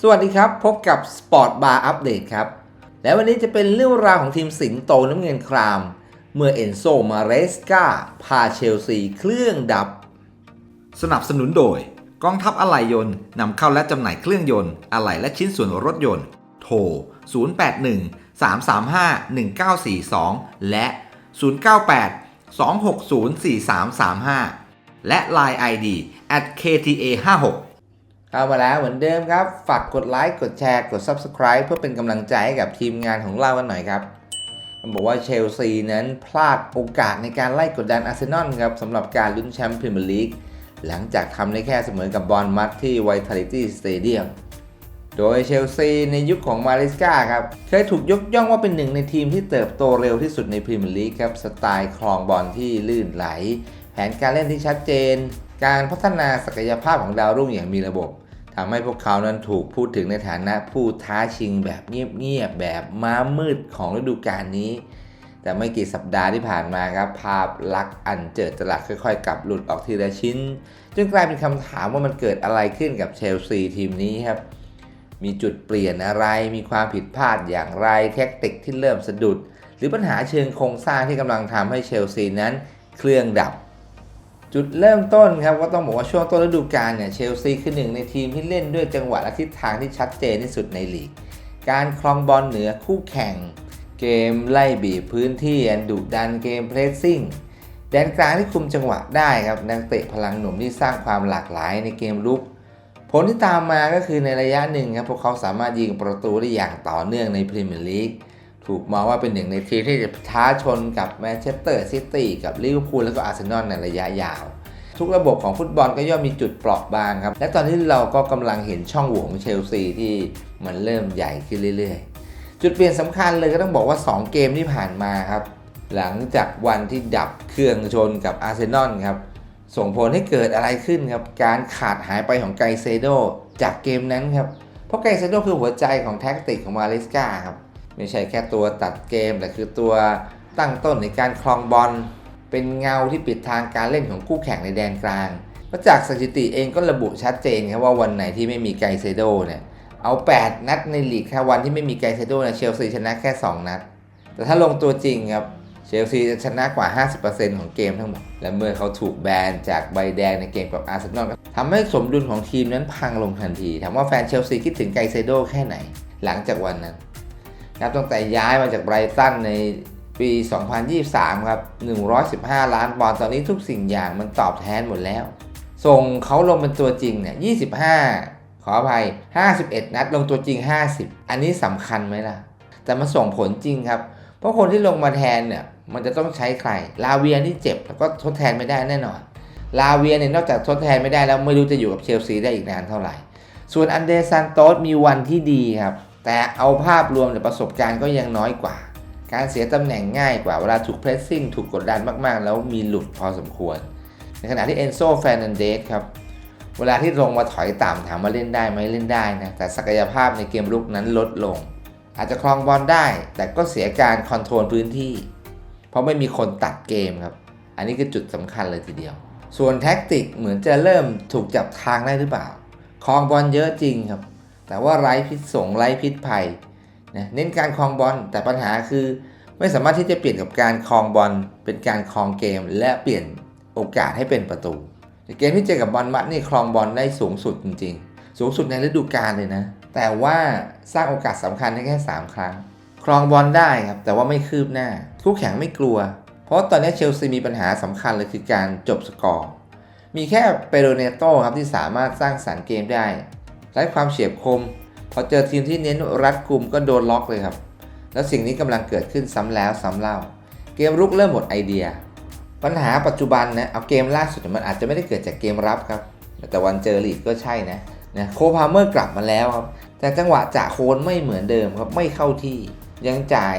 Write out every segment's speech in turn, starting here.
สวัสดีครับ พบกับ Sport Bar Update ครับ และวันนี้จะเป็นเรื่องราวของทีมสิงโตน้ำเงินคราม เมื่อเอนโซมาเรสกาพาเชลซีเครื่องดับ สนับสนุนโดย กองทัพอะไหล่ยนต์นำเข้าและจำหน่ายเครื่องยนต์อะไหล่และชิ้นส่วนรถยนต์ โทร 081 335 1942 และ 098 260 4335 และ Line ID at kta 56 เข้ามาแล้วเหมือนเดิมครับ ฝากกดไลค์ กดแชร์ กด Subscribe เพื่อเป็นกำลังใจให้กับทีมงานของเรากันหน่อยครับบอกว่าเชลซีนั้นพลาดโอกาสในการไล่กดดันอาร์เซนอลครับสำหรับการลุ้นแชมป์พรีเมียร์ลีกหลังจากทำได้แค่เสมอกับบอลมัดที่ Vitality Stadium โดยเชลซีในยุคของมาริสกาครับ เคยถูกยกย่องว่าเป็นหนึ่งในทีมที่เติบโตเร็วที่สุดในพรีเมียร์ลีกครับ สไตล์คลองบอลที่ลื่นไหล แผนการเล่นที่ชัดเจน การพัฒนาศักยภาพของดาวรุ่งอย่างมีระบบ ทำให้พวกเขานั้นถูกพูดถึงในฐานะผู้ท้าชิงแบบเงียบๆแบบม้ามืดของฤดูกาลนี้ แต่ไม่กี่สัปดาห์ที่ผ่านมาครับ ภาพลักษณ์อันเจิดจรัสค่อยๆกลับหลุดออกทีละชิ้น จนกลายเป็นคำถามว่ามันเกิดอะไรขึ้นกับเชลซีทีมนี้ครับ มีจุดเปลี่ยนอะไร มีความผิดพลาดอย่างไรแทคติกที่เริ่มสะดุด หรือปัญหาเชิงโครงสร้างที่กำลังทำให้เชลซีนั้นเครื่องดับ จุดเริ่มต้นครับก็ต้องบอกว่าช่วงต้นฤดูกาลเนี่ยเชลซีคือหนึ่งในทีมที่เล่นด้วยจังหวะและทิศทางที่ชัดเจนที่สุดในลีก การครองบอลเหนือคู่แข่ง เกมไล่บีบพื้นที่อันดุดันเกมเพรสซิ่งแดนกลางที่คุมจังหวะได้ครับนักเตะพลังหนุ่มที่สร้างความหลากหลายในเกมลุก ผลที่ตามมาก็คือในระยะหนึ่งครับพวกเขาสามารถยิงประตูได้อย่างต่อเนื่องในพรีเมียร์ลีก ถูกมองว่าเป็นหนึ่งในทีมที่จะท้าชนกับแมนเชสเตอร์ซิตี้กับลิเวอร์พูลแล้วก็อาร์เซนอลในระยะยาว ทุกระบบของฟุตบอลก็ย่อมมีจุดเปราะบางครับ และตอนนี้เราก็กำลังเห็นช่องโหว่ของเชลซีที่มันเริ่มใหญ่ขึ้นเรื่อยๆ จุดเปลี่ยนสำคัญเลยก็ต้องบอกว่า 2 เกมที่ผ่านมาครับ หลังจากวันที่ดับเครื่องชนกับอาร์เซนอลครับส่งผลให้เกิดอะไรขึ้นครับการขาดหายไปของไกเซโดจากเกมนั้นครับเพราะไกเซโดคือหัวใจของแท็กติกของมาเลสกาครับ ไม่ใช่แค่ตัวตัดเกมแต่คือตัวตั้งต้นในการคลองบอลเป็นเงาที่ปิดทางการเล่นของคู่แข่งในแดนกลางเพราะจากสถิติเองก็ระบุชัดเจนครับว่าวันไหนที่ไม่มีไกเซโดเนี่ยเอา 8 นัดในลีกแค่วันที่ไม่มีไกเซโดเนี่ยเชลซีชนะแค่ 2 นัด แต่ถ้าลงตัวจริงครับเชลซีจะชนะกว่า 50%ของเกมทั้งหมด และเมื่อเขาถูกแบนจากใบแดงในเกมกับอาร์เซนอลทำให้สมดุลของทีมนั้นพังลงทันทีถามว่าแฟนเชลซีคิดถึงไกเซโดแค่ไหน หลังจากวันนั้น นับตั้งแต่ย้ายมาจากไบรตันในปี 2023 ครับ 115 ล้านปอนด์ตอนนี้ทุกสิ่งอย่างมันตอบแทนหมดแล้ว ส่งเขาลงเป็นตัวจริงเนี่ย 25 ขออภัย 51 นัดลงตัวจริง 50 อันนี้สำคัญไหมล่ะ แต่มาส่งผลจริงครับ เพราะคนที่ลงมาแทนเนี่ยมันจะต้องใช้ใคร ลาเวียที่เจ็บแล้วก็ทดแทนไม่ได้แน่นอน ลาเวียเนี่ยนอกจากทดแทนไม่ได้แล้วไม่รู้จะอยู่กับเชลซีได้อีกนานเท่าไหร่ ส่วนอันเดรซันโตสมีวันที่ดีครับ แต่เอาภาพรวมหรือประสบการณ์ก็ยังน้อยกว่า การเสียตำแหน่งง่ายกว่าเวลาถูกเพรสซิ่งถูกกดดันมากๆ แล้วมีหลุดพอสมควร ในขณะที่เอนโซแฟนันเดสครับ เวลาที่ลงมาถอยต่ำถามว่าเล่นได้ไหมเล่นได้นะ แต่ศักยภาพในเกมรุกนั้นลดลง อาจจะครองบอลได้ แต่ก็เสียการคอนโทรลพื้นที่ เพราะไม่มีคนตัดเกมครับ อันนี้คือจุดสำคัญเลยทีเดียว ส่วนแท็กติกเหมือนจะเริ่มถูกจับทางได้หรือเปล่าครองบอลเยอะจริงครับ แต่ว่าไร้พิษสงไร้พิษภัยนะเน้นการครองบอลแต่ปัญหาคือไม่สามารถที่จะเปลี่ยนกับการครองบอลเป็นการครองเกม และเปลี่ยนโอกาสให้เป็นประตูเกมที่เจอกับบอลมัดนี่ครองบอลได้สูงสุดจริง ๆ สูงสุดในฤดูกาลเลยนะ แต่ว่าสร้างโอกาสสำคัญได้แค่ 3 ครั้งครองบอลได้ครับแต่ว่าไม่คืบหน้าคู่แข่งไม่กลัว เพราะตอนนี้เชลซีมีปัญหาสำคัญเลยคือการจบสกอร์มีแค่เปโรเนโตครับที่สามารถสร้างสรรค์เกมได้ ไร้ความเฉียบคม พอเจอทีมที่เน้นรัดกุมก็โดนล็อกเลยครับ แล้วสิ่งนี้กำลังเกิดขึ้นซ้ำแล้วซ้ำเล่า เกมรุกเริ่มหมดไอเดีย ปัญหาปัจจุบันนะเอาเกมล่าสุดมันอาจจะไม่ได้เกิดจากเกมรับครับ แต่วันเจอลีก็ใช่นะนะโคพาเมอร์กลับมาแล้วครับ แต่จังหวะจ่าโคนไม่เหมือนเดิมครับไม่เข้าที่ยังจ่าย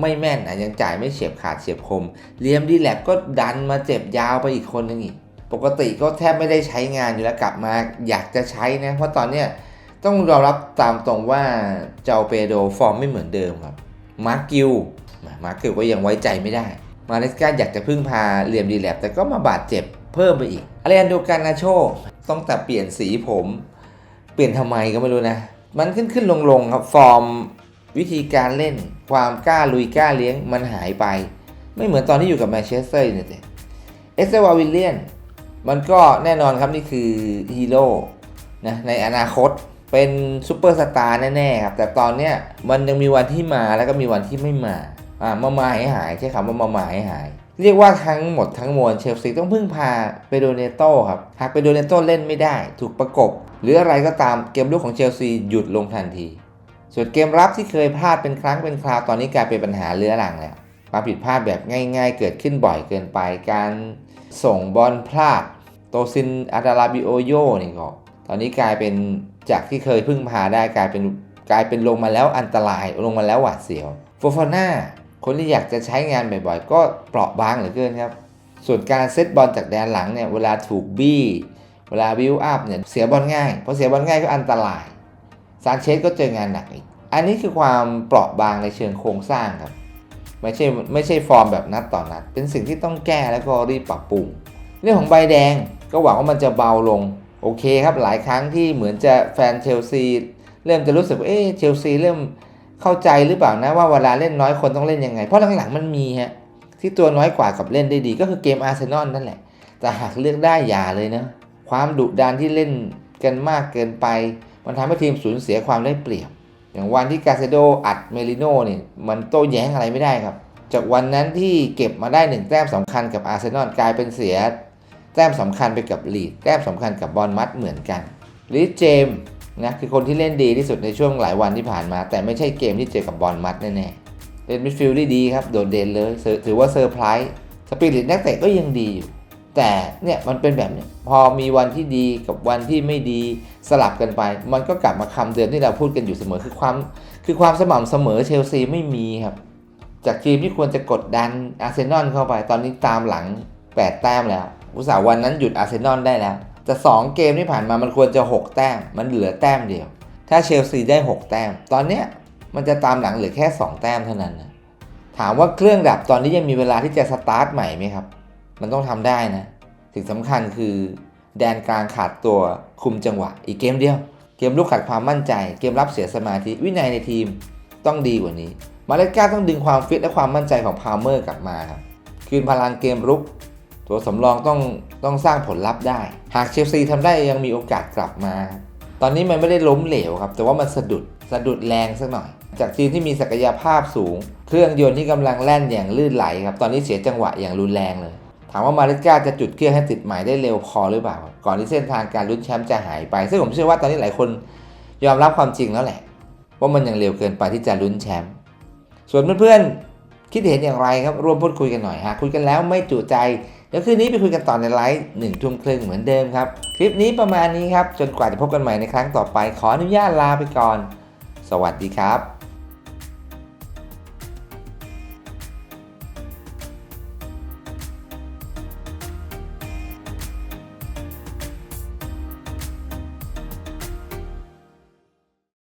ไม่แม่นอะยังจ่ายไม่เฉียบขาดเฉียบคมเลียมดีแลบก็ดันมาเจ็บยาวไปอีกคนนึงอีก ปกติก็แทบไม่ได้ใช้งานอยู่แล้วกลับมาอยากจะใช้นะ เพราะตอนเนี้ยต้องยอมรับตามตรงว่าเจ้าเปโดฟอร์มไม่เหมือนเดิมครับ มาร์กิวมาร์กิวก็ยังไว้ใจไม่ได้ มาเลสกาอยากจะพึ่งพาเรียมดีแลบแต่ก็มาบาดเจ็บเพิ่มไปอีกอเลนโดการนาโชตั้งแต่เปลี่ยนสีผม เปลี่ยนทำไมก็ไม่รู้นะ มันขึ้นขึ้นลงลงครับฟอร์มวิธีการเล่น ความกล้าลุยกล้าเลี้ยงมันหายไป ไม่เหมือนตอนที่อยู่กับแมนเชสเตอร์ยูไนเต็ดเอสเตวาวิลเลียน มันก็แน่นอนครับนี่คือฮีโร่นะในอนาคตเป็นซูเปอร์สตาร์แน่ๆครับ แต่ตอนเนี้ยมันยังมีวันที่มาแล้วก็มีวันที่ไม่มาอ่ามามาหายหายใช้คำว่ามามาหายหาย เรียกว่าทั้งหมดทั้งมวลเชลซีต้องพึ่งพาเปโดเนโต้ครับ หากเปโดเนโต้เล่นไม่ได้ ถูกประกบ หรืออะไรก็ตามเกมลุกของเชลซีหยุดลงทันที ส่วนเกมรับที่เคยพลาดเป็นครั้งเป็นคราวตอนนี้กลายเป็นปัญหาเรื้อรังแล้ว ความผิดพลาดแบบง่ายๆ เกิดขึ้นบ่อยเกินไป การส่งบอลพลาด โตซินอาดาลาบิโอโยนี่ก็ ตอนนี้กลายเป็นจากที่เคยพึ่งพาได้กลายเป็นกลายเป็นลงมาแล้วอันตรายลงมาแล้วหวาดเสียวโฟฟาน่าคนที่อยากจะใช้งานบ่อยๆ ก็เปราะบางเหลือเกินครับ ส่วนการเซตบอลจากแดนหลังเนี่ยเวลาถูกบี้เวลาวิวอัพเนี่ยเสียบอลง่ายพอเสียบอลง่ายก็อันตรายซานเชสก็เจองานหนักอีก อันนี้คือความเปราะบางในเชิงโครงสร้างครับ ไม่ใช่ไม่ใช่ฟอร์มแบบนัดต่อนัด เป็นสิ่งที่ต้องแก้แล้วก็รีบปรับปรุง เรื่องของใบแดงก็หวังว่ามันจะเบาลง โอเคครับหลายครั้งที่เหมือนจะแฟนเชลซี เริ่มจะรู้สึกว่าเอ๊ะเชลซีเริ่มเข้าใจหรือเปล่านะว่าเวลาเล่นน้อยคนต้องเล่นยังไง เพราะหลังๆมันมีฮะที่ตัวน้อยกว่ากับเล่นได้ดี ก็คือเกมอาร์เซนอลนั่นแหละ แต่หากเลือกได้อย่าเลยนะความดุดันที่เล่นกันมากเกินไป มันทำให้ทีมสูญเสียความได้เปรียบ อย่างวันที่กาเซโดอัดเมลิโน่เนี่ยมันโต้แย้งอะไรไม่ได้ครับ จากวันนั้นที่เก็บมาได้หนึ่งแต้มสำคัญกับอาร์เซนอลกลายเป็นเสียแต้มสำคัญไปกับลีดแต้มสำคัญกับบอลมัดเหมือนกันลิสเจมนะคือคนที่เล่นดีที่สุดในช่วงหลายวันที่ผ่านมา แต่ไม่ใช่เกมที่เจอกับบอลมัดแน่ๆเล่นมิดฟิลด์ด้ดีครับ โดดเด่นเลยถือว่าเซอร์ไพรส์สปิริตนักเตะก็ยังดีอยู่ แต่เนี่ยมันเป็นแบบนี้พอมีวันที่ดีกับวันที่ไม่ดีสลับกันไป มันก็กลับมาคำเดิมที่เราพูดกันอยู่เสมอคือความคือความสม่ำเสมอเชลซีไม่มีครับ จากทีมที่ควรจะกดดันอาร์เซนอลเข้าไป ตอนนี้ตามหลัง 8 แต้มแล้ว อุตส่าห์วันนั้นหยุดอาร์เซนอลได้แล้วแต่2เกมที่ผ่านมามันควรจะ 6 แต้ม มันเหลือแต้มเดียว ถ้าเชลซีได้ 6 แต้ม ตอนเนี้ยมันจะตามหลังเหลือแค่ 2 แต้มเท่านั้นนะถามว่าเครื่องดับตอนนี้ยังมีเวลาที่จะสตาร์ทใหม่ไหมครับ มันต้องทำได้นะสิ่งสำคัญคือแดนกลางขาดตัวคุมจังหวะ อีกเกมเดียว เกมลุกขาดความมั่นใจ เกมรับเสียสมาธิวินัยในทีมต้องดีกว่านี้ มาเลสกาต้องดึงความฟิตและความมั่นใจของพาวเมอร์กลับมาครับคืนพลังเกมรุก ตัวสำรองต้องต้องสร้างผลลัพธ์ได้ หากเชลซีทำได้ยังมีโอกาสกลับมา ตอนนี้มันไม่ได้ล้มเหลวครับ แต่ว่ามันสะดุดสะดุดแรงสักหน่อย จากทีมที่มีศักยภาพสูง เครื่องยนต์ที่กำลังแล่นอย่างลื่นไหลครับตอนนี้เสียจังหวะอย่างรุนแรงเลย ถามว่ามาเลสกาจะจุดเครื่องให้ติดใหม่ได้เร็วพอหรือเปล่า ก่อนที่เส้นทางการลุ้นแชมป์จะหายไป ซึ่งผมเชื่อว่าตอนนี้หลายคนยอมรับความจริงแล้วแหละ ว่ามันยังเร็วเกินไปที่จะลุ้นแชมป์ส่วนเพื่อนๆคิดเห็นอย่างไรครับร่วมพูดคุยกันหน่อยหากคุยกันแล้วไม่จุใจเดี๋ยวคืนนี้ไปคุยกันต่อในไลฟ์หนึ่งทุ่มครึ่งเหมือนเดิมครับ คลิปนี้ประมาณนี้ครับจนกว่าจะพบกันใหม่ในครั้งต่อไป ขออนุญาตลาไปก่อน สวัสดีครับ